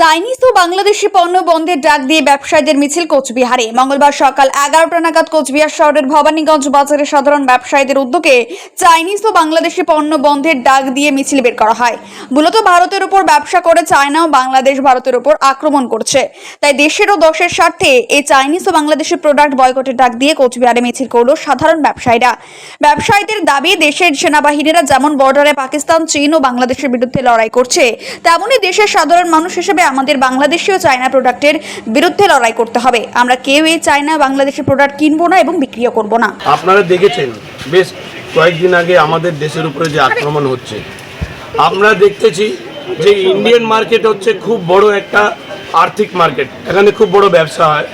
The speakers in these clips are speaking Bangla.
চাইনিজ ও বাংলাদেশি পণ্য বন্ধের ডাক দিয়ে ব্যবসায়ীদের মিছিল কোচবিহারে। মঙ্গলবার সকাল এগারোটা নাগাদ কোচবিহার শহরের ভবানীগঞ্জ বাজারে সাধারণ ব্যবসায়ীদের উদ্যোগে চাইনিজ ও বাংলাদেশি পণ্য বন্ধের ডাক দিয়ে মিছিল বের করা হয়। মূলত ভারতের উপর ব্যবসা করে চায়না ও বাংলাদেশ ভারতের উপর আক্রমণ করছে। তাই দেশের ও দশের স্বার্থে এই চাইনিজ ও বাংলাদেশি প্রোডাক্ট বয়কটের ডাক দিয়ে কোচবিহারে মিছিল করল সাধারণ ব্যবসায়ীরা। ব্যবসায়ীদের দাবি, দেশের সেনাবাহিনীরা যেমন বর্ডারে পাকিস্তান, চীন ও বাংলাদেশের বিরুদ্ধে লড়াই করছে, তেমনই দেশের সাধারণ মানুষ হিসেবে আমাদের বাংলাদেশি ও চায়না প্রোডাক্টের বিরুদ্ধে লড়াই করতে হবে। আমরা কেউ এই চায়না বাংলাদেশি প্রোডাক্ট কিনবো না এবং বিক্রিও করব না। আপনারা দেখেছেন, বেশ কয়েকদিন আগে আমাদের দেশের উপরে যে আক্রমণ হচ্ছে। আমরা দেখতেছি যে ইন্ডিয়ান মার্কেট হচ্ছে খুব বড় একটা আর্থিক মার্কেট, এখানে খুব বড় ব্যবসা হয়।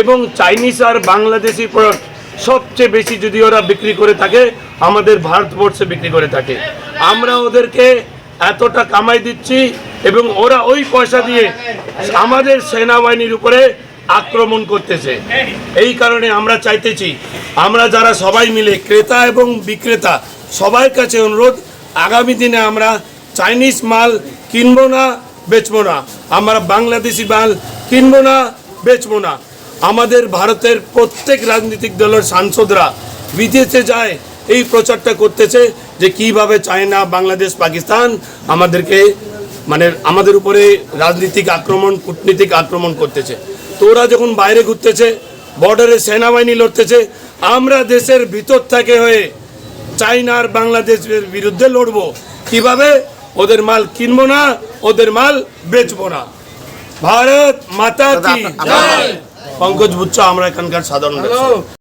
এবং চাইনিজ আর বাংলাদেশি প্রোডাক্ট সবচেয়ে বেশি যদি ওরা বিক্রি করে থাকে, আমাদের ভারতবর্ষে বিক্রি করে থাকে। আমরা ওদেরকে এতটা কামাই দিচ্ছি এবং ওরা ওই পয়সা দিয়ে আমাদের সেনাবাহিনীর উপরে আক্রমণ করতেছে। এই কারণে আমরা চাইতেছি, আমরা যারা সবাই মিলে ক্রেতা এবং বিক্রেতা, সবার কাছে অনুরোধ, আগামী দিনে আমরা চাইনিজ মাল কিনবো না, বেচবো না। আমরা বাংলাদেশি মাল কিনবো না, বেচবো না। আমাদের ভারতের প্রত্যেক রাজনৈতিক দলের সাংসদরা বিদেশে যায় এই প্রচারটা করতেছে যে কীভাবে চায়না, বাংলাদেশ, পাকিস্তান আমাদেরকে মানে আমাদের উপরে রাজনীতিক আক্রমণ কূটনীতিক আক্রমণ করতেছে। তো ওরা যখন বাইরে ঘুরতেছে বর্ডারে সেনাবাহিনী লড়তেছে আমরা দেশের ভিতর থেকে হয়ে চাইনার বাংলাদেশের বিরুদ্ধে লড়বো। কীভাবে? ওদের মাল কিনবো না ওদের মাল বেচবো না। ভারত মাতা কি জয়। পঙ্কজ বুচ্চ আমরা এখানকার সাধারণ।